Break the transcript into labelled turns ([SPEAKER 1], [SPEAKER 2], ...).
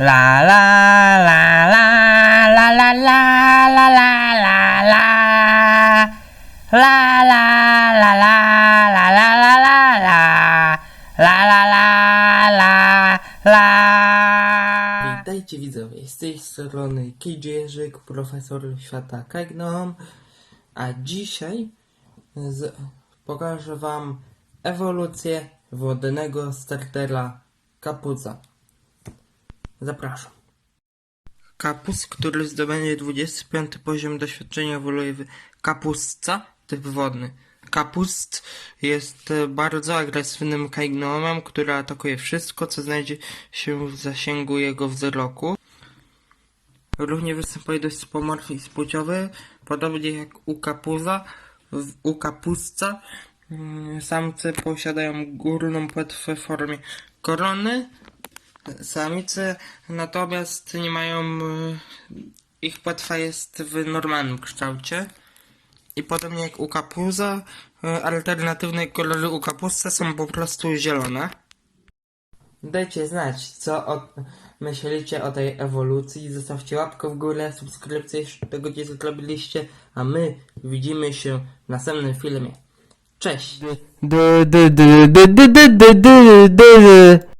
[SPEAKER 1] La la la la la la la la la la la La la la la la la la la la La la la la la
[SPEAKER 2] Witajcie widzowie, z tej strony KJ Jerzyk, profesor świata Kagnom, a dzisiaj z, pokażę wam ewolucję wodnego startera Kapuza. Zapraszam. Kapus, który zdobędzie 25 poziom doświadczenia w kapustca, typ wodny. Kapust jest bardzo agresywnym kajgnomem, który atakuje wszystko, co znajdzie się w zasięgu jego wzroku. Równie występuje dość pomorfizm płciowy, podobnie jak u kapuza, u kapustca. mm, Samce posiadają górną płetwę w formie korony, Samice natomiast nie mają. y, Ich płetwa jest w normalnym kształcie. I podobnie jak u kapuza, y, alternatywne kolory u kapusty są po prostu zielone. Dajcie znać, co o, myślicie o tej ewolucji. Zostawcie łapkę w górę, subskrypcję, jeśli tego nie zrobiliście. A my widzimy się w następnym filmie. Cześć!